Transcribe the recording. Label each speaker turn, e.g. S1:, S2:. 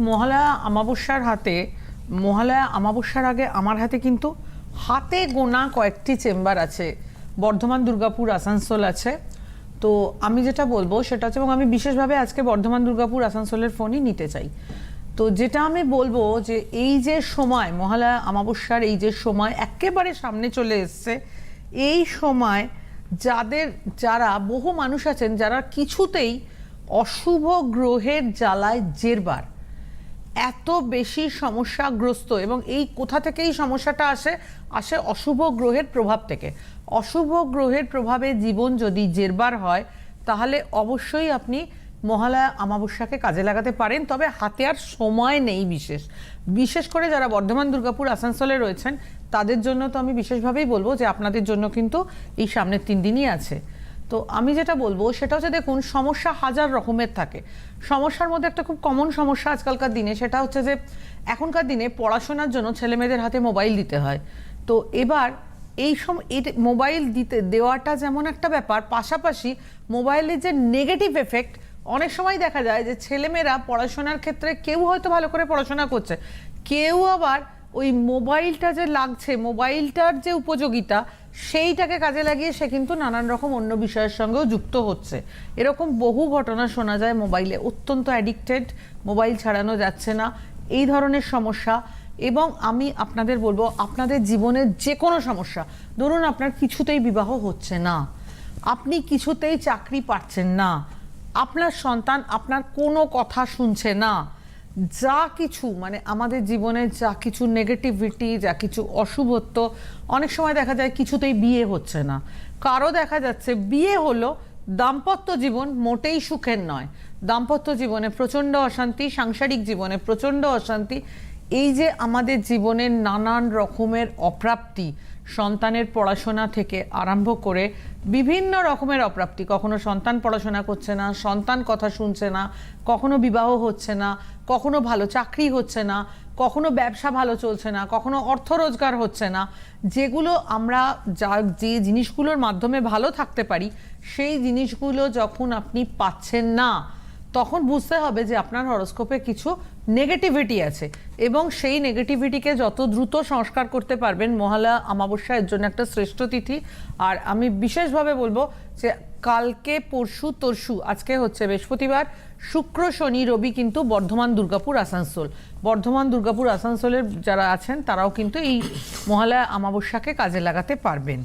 S1: মহালয়া আমাবস্যার হাতে, মহালয়া আমাবস্যার আগে আমার হাতে কিন্তু হাতে গোনা কয়েকটি চেম্বার আছে। বর্ধমান, দুর্গাপুর, আসানসোল আছে। তো আমি যেটা বলব সেটা হচ্ছে, এবং আমি বিশেষভাবে আজকে বর্ধমান, দুর্গাপুর, আসানসোলের ফোনই নিতে চাই। তো যেটা আমি বলব যে এই যে সময়, মহালয়া আমাবস্যার এই যে সময় একেবারে সামনে চলে এসছে, এই সময় যাদের, যারা বহু মানুষ আছেন, যারা কিছুতেই অশুভ গ্রহের জ্বালায় জেরবার এত বেশি সমস্যাগ্রস্ত এবং এই কোথা থেকে এই সমস্যাটা আসে? আসে অশুভ গ্রহের প্রভাব থেকে। অশুভ গ্রহের প্রভাবে জীবন যদি জেরবার হয়, তাহলে অবশ্যই আপনি মহালয়া আমাবস্যাকে কাজে লাগাতে পারেন, তবে হাতে আর সময় নেই বিশেষ। বিশেষ করে যারা বর্ধমান, দুর্গাপুর, আসানসোলে রয়েছেন, তাদের জন্য তো আমি বিশেষভাবেই বলব যে আপনাদের জন্য কিন্তু এই সামনের তিন দিনই আছে। তো আমি যেটা বলব, সেটা হচ্ছে দেখুন, সমস্যা হাজার রকমের থাকে। সমস্যার মধ্যে একটা খুব কমন সমস্যা আজকালকার দিনে, সেটা হচ্ছে যে, এখনকার দিনে পড়াশোনার জন্য ছেলেমেয়েদের হাতে মোবাইল দিতে হয়। তো এবার এই সম মোবাইল দিতে, দেওয়াটা যেমন একটা ব্যাপার, পাশাপাশি মোবাইলের যে নেগেটিভ এফেক্ট অনেক সময় দেখা যায় যে ছেলেমেয়েরা পড়াশোনার ক্ষেত্রে কেউ হয়তো ভালো করে পড়াশোনা করছে। কেউ আবার ওই মোবাইলটা যে লাগছে, মোবাইলটার যে উপযোগিতা, সেইটাকে কাজে লাগিয়ে সে কিন্তু নানান রকম অন্য বিষয়ের সঙ্গেও যুক্ত হচ্ছে। এরকম বহু ঘটনা শোনা যায় মোবাইলে, অত্যন্ত অ্যাডিক্টেড মোবাইল ছাড়ানো যাচ্ছে না, এই ধরনের সমস্যা। এবং আমি আপনাদের বলব, আপনাদের জীবনের যে কোনো সমস্যা, ধরুন আপনার কিছুতেই বিবাহ হচ্ছে না, আপনি কিছুতেই চাকরি পাচ্ছেন না, আপনার সন্তান আপনার কোনো কথা শুনছে না যা কিছু মানে আমাদের জীবনে যা কিছু নেগেটিভিটি যা কিছু অশুভত্ব, অনেক সময় দেখা যায় কিছুতেই বিয়ে হচ্ছে না। কারও দেখা যাচ্ছে বিয়ে হলো দাম্পত্য জীবন মোটেই সুখের নয়। দাম্পত্য জীবনে প্রচণ্ড অশান্তি, সাংসারিক জীবনে প্রচণ্ড অশান্তি। এই যে আমাদের জীবনের নানান রকমের অপ্রাপ্তি সন্তানের পড়াশোনা থেকে আরম্ভ করে বিভিন্ন রকমের অপ্রাপ্তি। কখনো সন্তান পড়াশোনা করছে না, সন্তান কথা শুনছে না, কখনো বিবাহ হচ্ছে না, কখনো ভালো চাকরি হচ্ছে না, কখনো ব্যবসা ভালো চলছে না, কখনো অর্থ রোজগার হচ্ছে না। যেগুলো আমরা যা, যে জিনিসগুলোর মাধ্যমে ভালো থাকতে পারি, সেই জিনিসগুলো যখন আপনি পাচ্ছেন না তখন বুঝতে হবে যে আপনার হরস্কোপে কিছু নেগেটিভিটি আছে। এবং সেই নেগেটিভিটিকে যত দ্রুত সংস্কার করতে পারবেন, মহালয়া আমাবস্যা এর জন্য একটা শ্রেষ্ঠ তিথি। আর আমি বিশেষভাবে বলব যে কালকে পরশু তরশু, আজকে হচ্ছে বৃহস্পতিবার, শুক্র, শনি, রবি কিন্তু বর্ধমান, দুর্গাপুর, আসানসোল। বর্ধমান, দুর্গাপুর, আসানসোলের যারা আছেন, তারাও কিন্তু এই মহালয়া আমাবস্যাকে কাজে লাগাতে পারবেন।